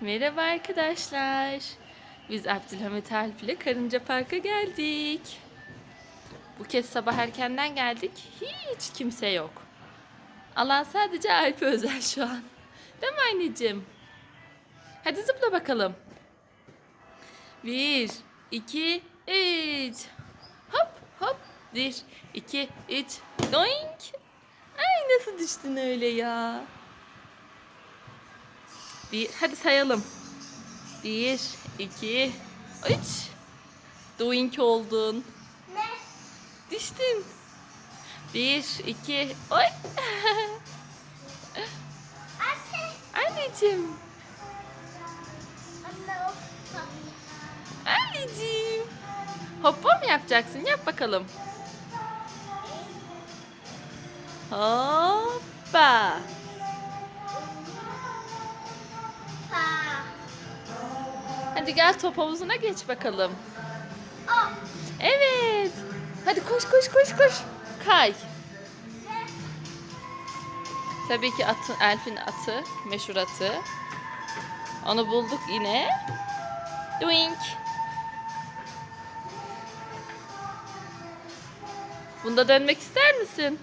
Merhaba arkadaşlar. Biz Abdülhamit Alp ile Karınca Park'a geldik. Bu kez sabah erkenden geldik. Hiç kimse yok. Alan sadece Alp'e özel şu an. Değil mi anneciğim? Hadi zıpla bakalım. Bir, iki, üç. Hop hop. Bir, iki, üç. Doink. Ay nasıl düştün öyle ya? Bir, hadi sayalım. Bir, iki, üç. Doink oldun. Ne? Düştün. Bir, iki, oy. Anne. Anneciğim, Anne anneciğim. Hoppa mı yapacaksın? Yap bakalım. Hoppa. Hadi gel top havuzuna geç bakalım. Evet. Hadi koş koş koş koş. Kay. Tabii ki atı, Elf'in atı, meşhur atı. Onu bulduk yine. Doink. Bunda dönmek ister misin?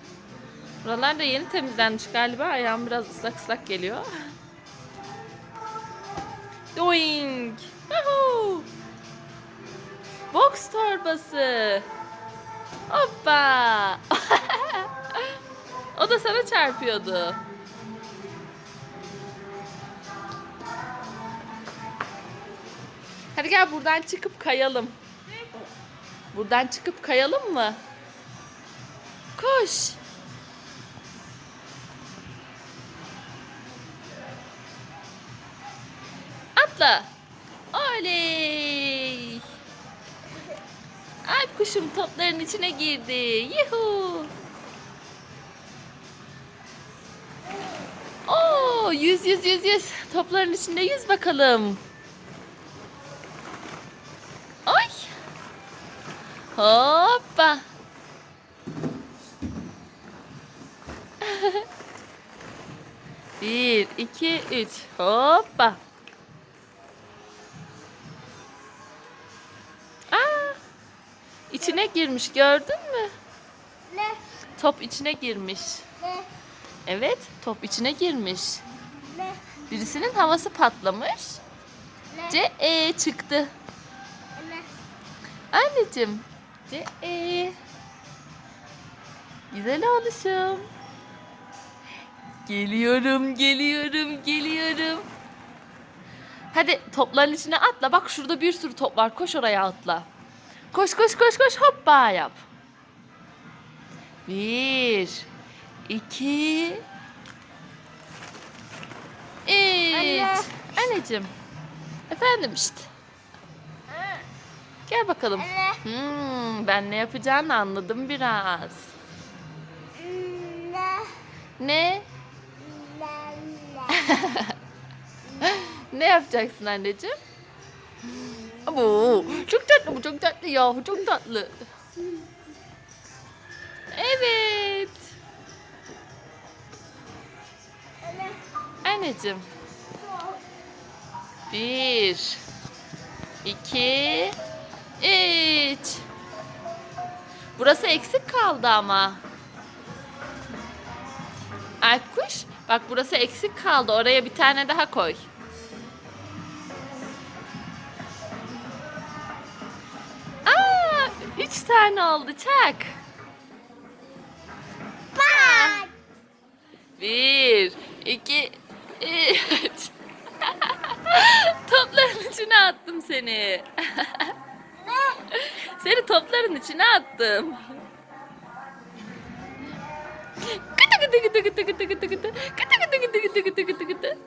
Buralar da yeni temizlenmiş galiba. Ayağım biraz ıslak ıslak geliyor. Doink. Box torbası. Hoppa. o da sana çarpıyordu. Hadi gel buradan çıkıp kayalım. Buradan çıkıp kayalım mı? Koş. Atla. Oley. Alp kuşum topların içine girdi. Yuhu. Oo, yüz yüz yüz yüz. Topların içinde yüz bakalım. Oy. Hoppa. Bir, iki, üç. Hoppa. İçine girmiş gördün mü? Ne? Top içine girmiş. Ne? Evet, top içine girmiş. Ne? Birisinin havası patlamış. Ne? C E çıktı. Ne? Anneciğim. C E. Güzel oluşum. Geliyorum, geliyorum, geliyorum. Hadi topların içine atla. Bak şurada bir sürü top var. Koş oraya atla. Koş koş koş koş hoppa yap. Bir, iki, üç. Anne. Anneciğim. Efendim işte. Gel bakalım. Anne. Hmm, ben ne yapacağını anladım biraz. Ne? Ne? Ne? Ne yapacaksın anneciğim? Abo, çok tatlı bu çok tatlı ya çok tatlı. Evet. Ne? Anneciğim. Bir, iki, üç. Burası eksik kaldı ama. Alp kuş, bak burası eksik kaldı. Oraya bir tane daha koy. Tane oldu çak. Bak. Bir, iki, üç. Topların içine attım seni. Seni topların içine attım. Gıdı gıdı gıdı gıdı gıdı gıdı gıdı. Gıdı gıdı gıdı gıdı gıdı gıdı gıdı.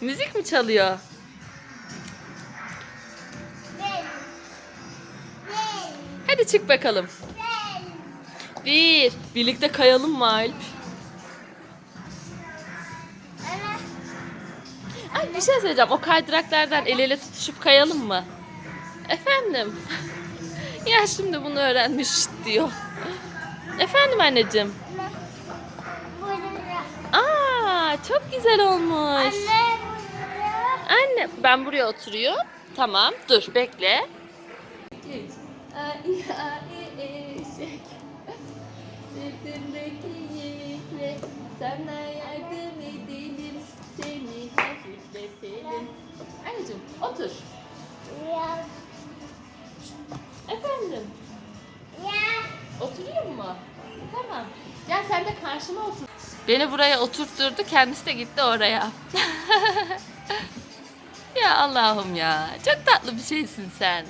Müzik mi çalıyor? Hadi çık bakalım. Bir, birlikte kayalım mı Alp? Ay bir şey söyleyeceğim. O kaydıraklardan el ele tutuşup kayalım mı? Efendim? ya şimdi bunu öğrenmiş diyor. Efendim anneciğim? Ne? Burada. güzel olmuş. Anne. Anne ben buraya oturuyorum. Tamam dur bekle. Ay ay eşek Sırtındaki yükle Sana yardım edelim Seni hafifletelim Anneciğim otur Ya. Efendim Ya. oturuyor mu? Tamam Gel sen de karşıma otur Beni buraya oturtturdu kendisi de gitti oraya Ya Allah'ım ya çok tatlı bir şeysin sen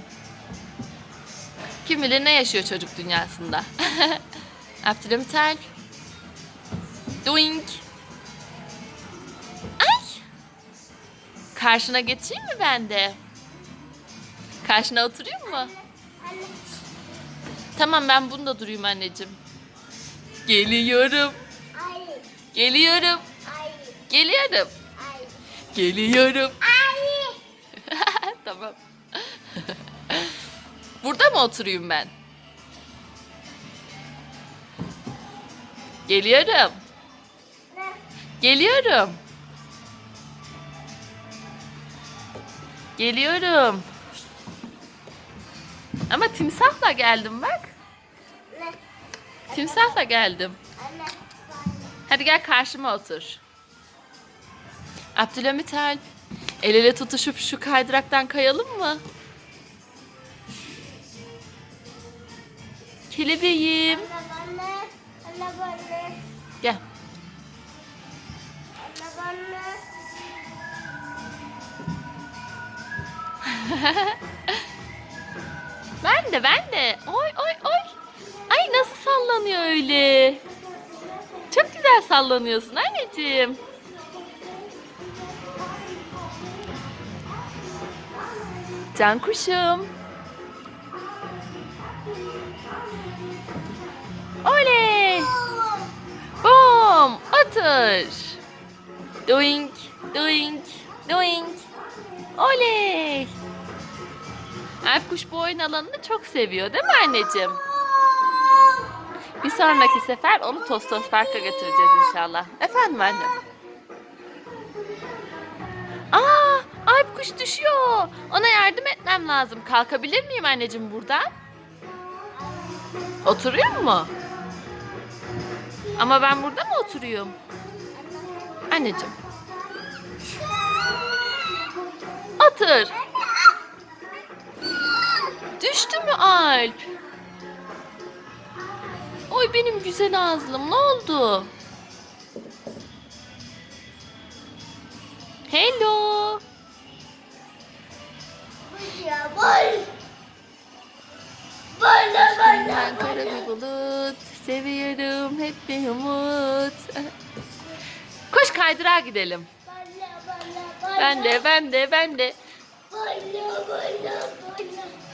kim bilir ne yaşıyor çocuk dünyasında. Abdülhamit Alp. Doink. Ay. Karşına geçeyim mi ben de? Karşına oturayım mı? Anne. Tamam ben bunda durayım anneciğim. Geliyorum. Ay. Geliyorum. Ay. Geliyorum. Ay. Geliyorum. Ay. tamam. Burada mı oturayım ben? Geliyorum. Geliyorum. Geliyorum. Ama timsahla geldim bak. Timsahla geldim. Hadi gel karşıma otur. Abdülhamit. El ele tutuşup şu kaydıraktan kayalım mı? Kelebeğim. Anne. Anne. Gel. Anne bana. Ben de ben de. Oy oy oy. Ay nasıl sallanıyor öyle. Çok güzel sallanıyorsun anneciğim. Can kuşum. Oley. Bom. Otur. Doink. Doink. Doink. Oley. Alp kuş bu oyun alanını çok seviyor değil mi anneciğim? Bir sonraki sefer onu Tostos Park'a götüreceğiz inşallah. Efendim annem? Aa, Alp kuş düşüyor. Ona yardım etmem lazım. Kalkabilir miyim anneciğim buradan? Oturuyor mu? Ama ben burada mı oturuyorum? Anneciğim. Otur. Düştü mü Alp? Oy benim güzel ağzım ne oldu? Hello. Bana bana. Ben kara bir bulut seviyorum hep bir umut. Koş kaydırağa gidelim. Ben de ben de ben de. Bana bana bana.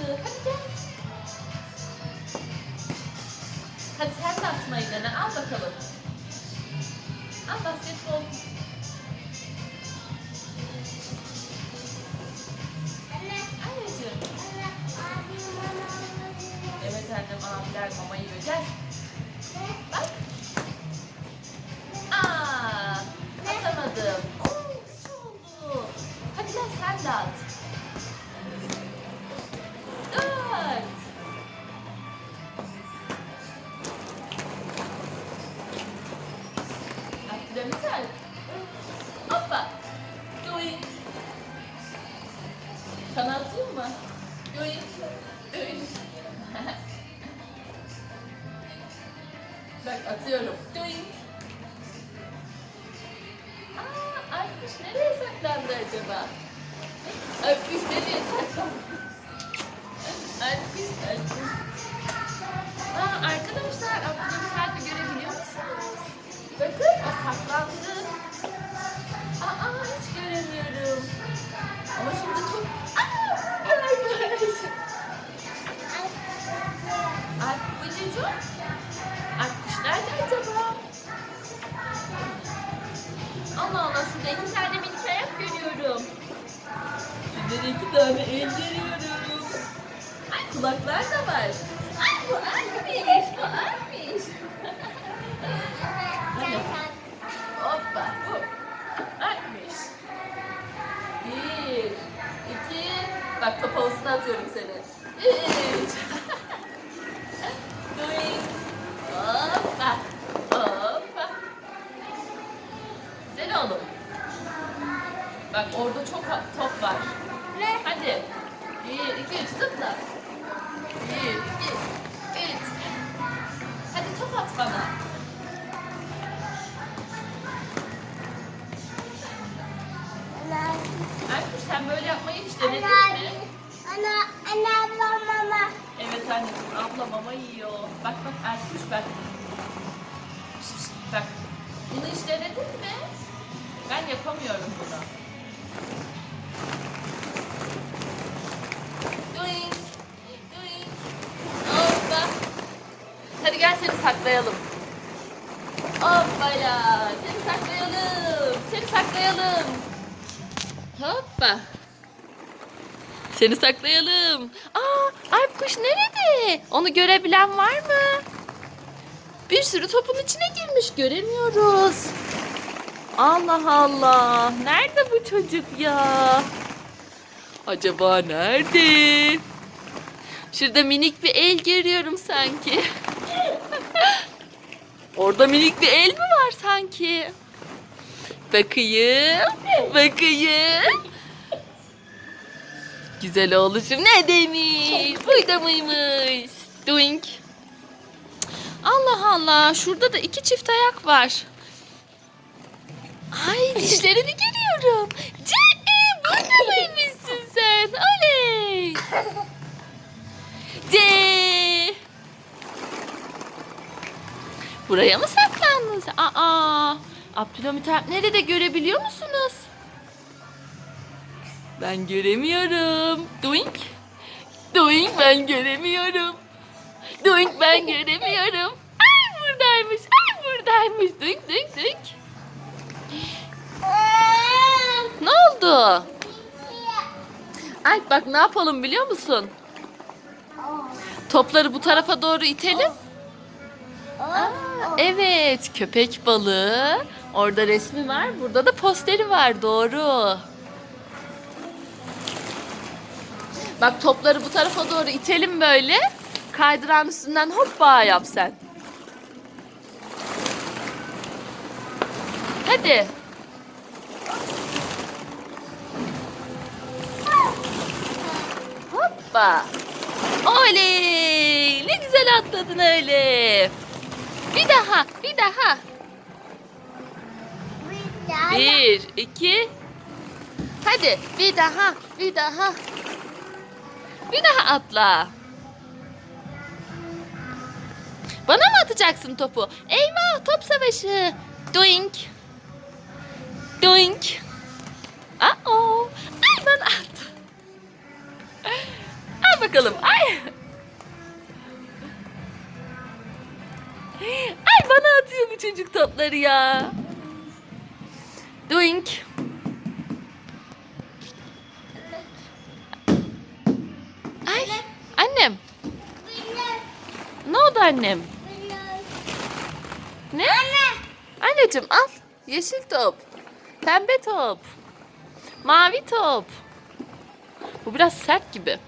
Hadi gel. Hadi sen de atmayı dene. Al bakalım. Al basketbol. Anne. Anneciğim. Evet annem abiler mama yiyor gel. Sana atayım mı? Doink. Doink. Bak atıyorum. Doink. Aa, Alpiş nereye saklandı acaba? Alpiş nereye Allah Allah şurada iki tane minik ayak görüyorum. Şurada da iki tane el görüyorum. Ay kulaklar da var. Ay bu Alpiş, bu. Hadi. Hoppa bu. Alpiş. Bir, iki, bak kapağısına atıyorum seni. Üç. Bak orada çok top var. Ne? Hadi. Bir, iki, üç, zıpla. Bir, iki, üç. Hadi top at bana. Erkuş sen böyle yapmayı hiç denedin mi? Ana, ana, ana, mama. Evet anneciğim abla mama yiyor. Bak bak Erkuş bak. Bak. Bunu hiç denedin mi? Ben yapamıyorum bunu. Doink. Doink. Hoppa. Hadi gel seni saklayalım. Hoppala. Seni saklayalım. Seni saklayalım. Hoppa. Seni saklayalım. Aa, Alp kuş nerede? Onu görebilen var mı? Bir sürü topun içine girmiş göremiyoruz. Allah Allah. Nerede bu çocuk ya? Acaba nerede? Şurada minik bir el görüyorum sanki. Orada minik bir el mi var sanki? Bakayım. Bakayım. Güzel oğluşum ne demiş? Burada mıymış? Doink. Allah Allah. Şurada da iki çift ayak var. Ay dişlerini görüyorum. Ce burada mıymışsın sen? Oley. Buraya mı saklandın sen? Aa. Abdülhamit Alp nerede görebiliyor musunuz? Ben göremiyorum. Doink. Doink ben göremiyorum. Doink ben göremiyorum. Ay buradaymış. Ay buradaymış. Doink doink doink. Ne oldu? Alp bak ne yapalım biliyor musun? Topları bu tarafa doğru itelim. Evet köpek balığı. Orada resmi var. Burada da posteri var. Doğru. Bak topları bu tarafa doğru itelim böyle. Kaydıran üstünden hoppa yap sen. Hadi. Hoppa. Oley! Ne güzel atladın öyle. Bir daha, bir daha. Bir, iki. Hadi bir daha, bir daha. Bir daha atla. Bana mı atacaksın topu? Eyvah top savaşı. Doink. Doink. Aa, ay bana at. Al bakalım. Ay çocuk topları ya. Doink. Ay annem Ne oldu annem? Ne? Anneciğim al. Yeşil top. Pembe top. Mavi top. Bu biraz sert gibi.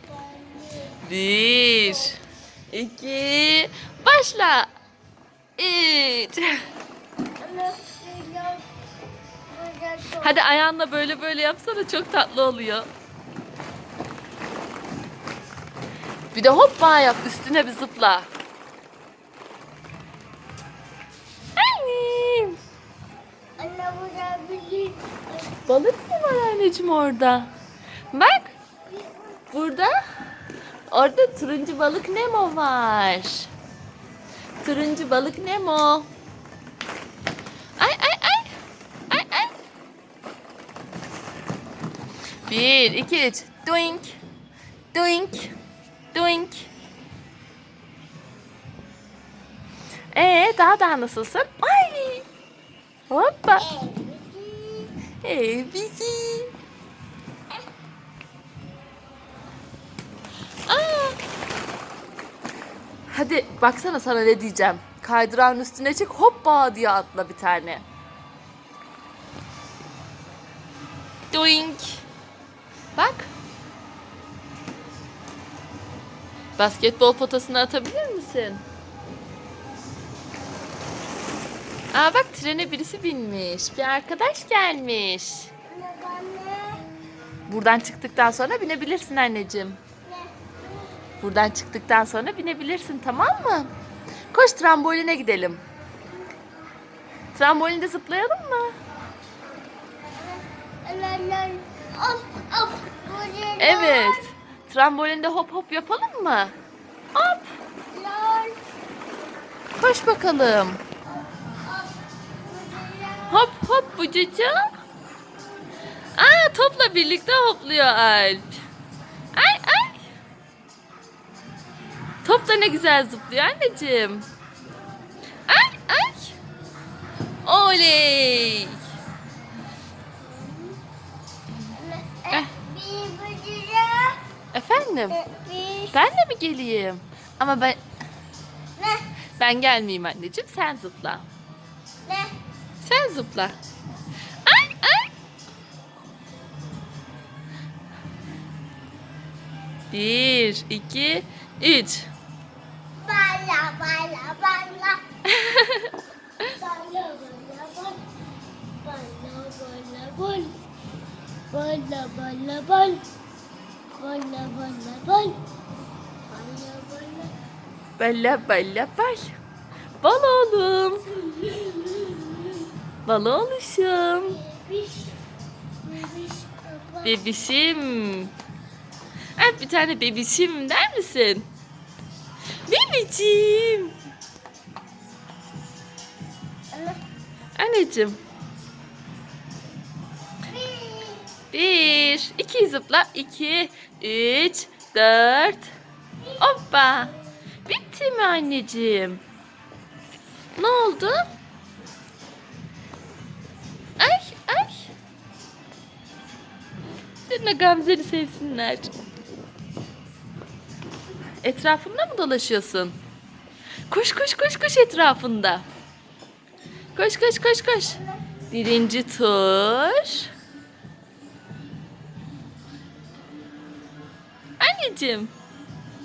Bir. iki, Başla. Üç. Hadi ayağınla böyle böyle yapsana çok tatlı oluyor. Bir de hoppa yap üstüne bir zıpla. Annem. Anne Balık mı var anneciğim orada? Bak. Burada. Orada turuncu balık Nemo var. Turuncu balık Nemo. Ay ay ay. Ay ay. Bir, iki, üç. Doink. Doink. Doink. Ee, daha daha nasılsın? Ay. Hoppa. ev. ABC. Hadi baksana sana ne diyeceğim. Kaydırağın üstüne çık hoppa diye atla bir tane. Doink. Bak. Basketbol potasına atabilir misin? Aa bak trene birisi binmiş. Bir arkadaş gelmiş. Buradan çıktıktan sonra binebilirsin anneciğim. Buradan çıktıktan sonra binebilirsin tamam mı? Koş tramboline gidelim. Trambolinde zıplayalım mı? Evet. Trambolinde hop hop yapalım mı? Hop. Koş bakalım. Hop hop bucucu. Aa topla birlikte hopluyor Alp. Ay. Top da ne güzel zıplıyor anneciğim. Ay ay. Oley. Eh. Eh. Efendim? Bir Ben de mi geleyim? Ama ben ne? ben gelmeyeyim anneciğim. Sen zıpla. Ne? Sen zıpla. Ay ay. Bir, iki, üç. Bala bala bala. Bala bala bal. Bala bala bal. Bala bala bal. Bala bala bal. Bala bala. Bal. Bal oğlum. Bal oluşum. Bebiş. Bebiş. Bebişim. Alp bir tane bebişim der misin? Anneciğim. Bir. Bir, iki zıpla. iki, üç, dört. Hoppa. Bitti mi anneciğim? Ne oldu? Ay ay. Seninle Gamze'ni sevsinler. Etrafında mı dolaşıyorsun? Koş koş koş koş etrafında. Koş koş koş koş. Birinci tur. Anneciğim.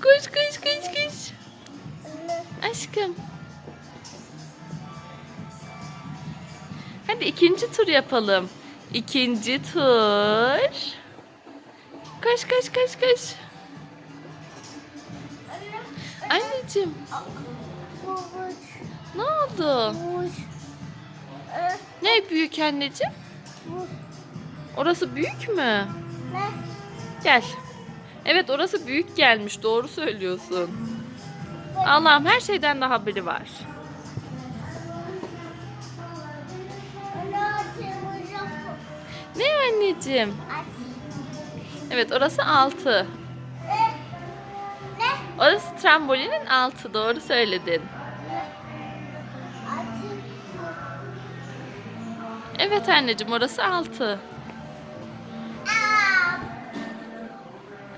Koş koş koş koş. Aşkım. Hadi ikinci tur yapalım. İkinci tur. Koş koş koş koş. Anne. Anneciğim ne oldu? Ne büyük anneciğim? Orası büyük mü? Gel. Evet orası büyük gelmiş. Doğru söylüyorsun. Allah'ım her şeyden daha haberi var. Ne anneciğim? Evet orası altı. Orası trambolinin altı. Doğru söyledin. Evet anneciğim orası altı.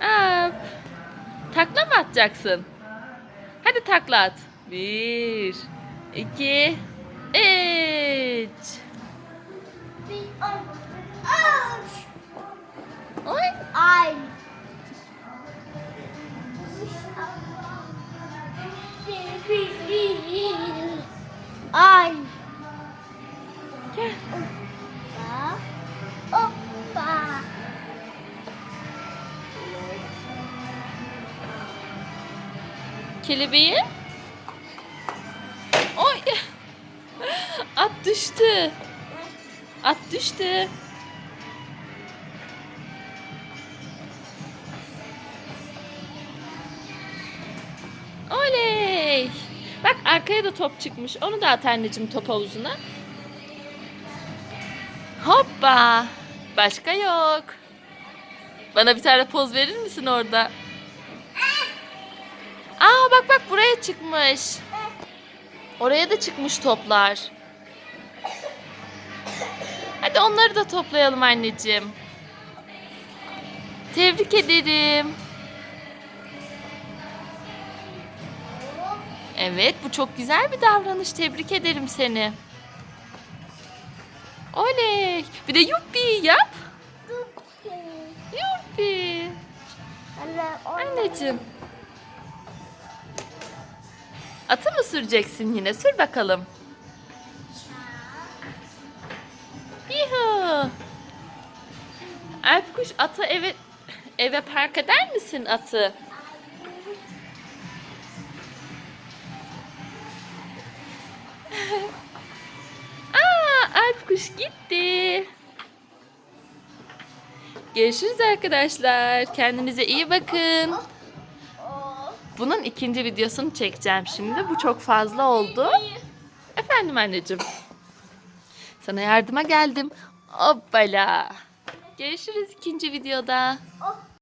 Aa, takla mı atacaksın? Hadi takla at. Bir, iki, üç. Bir, Kelebeğin. Oy. At düştü. At düştü. Oley. Bak arkaya da top çıkmış. Onu da at anneciğim top havuzuna. Hoppa. Başka yok. Bana bir tane poz verir misin orada? Aa bak bak buraya çıkmış. Oraya da çıkmış toplar. Hadi onları da toplayalım anneciğim. Tebrik ederim. Evet bu çok güzel bir davranış. Tebrik ederim seni. Oley. Bir de yuppi yap. Yuppi. Anneciğim. Atı mı süreceksin yine? Sür bakalım. Yuhu. Alp kuş atı eve eve park eder misin atı? Aa, Alp kuş gitti. Görüşürüz arkadaşlar. Kendinize iyi bakın. Bunun ikinci videosunu çekeceğim şimdi. Bu çok fazla oldu. Efendim anneciğim. Sana yardıma geldim. Hoppala. Görüşürüz ikinci videoda.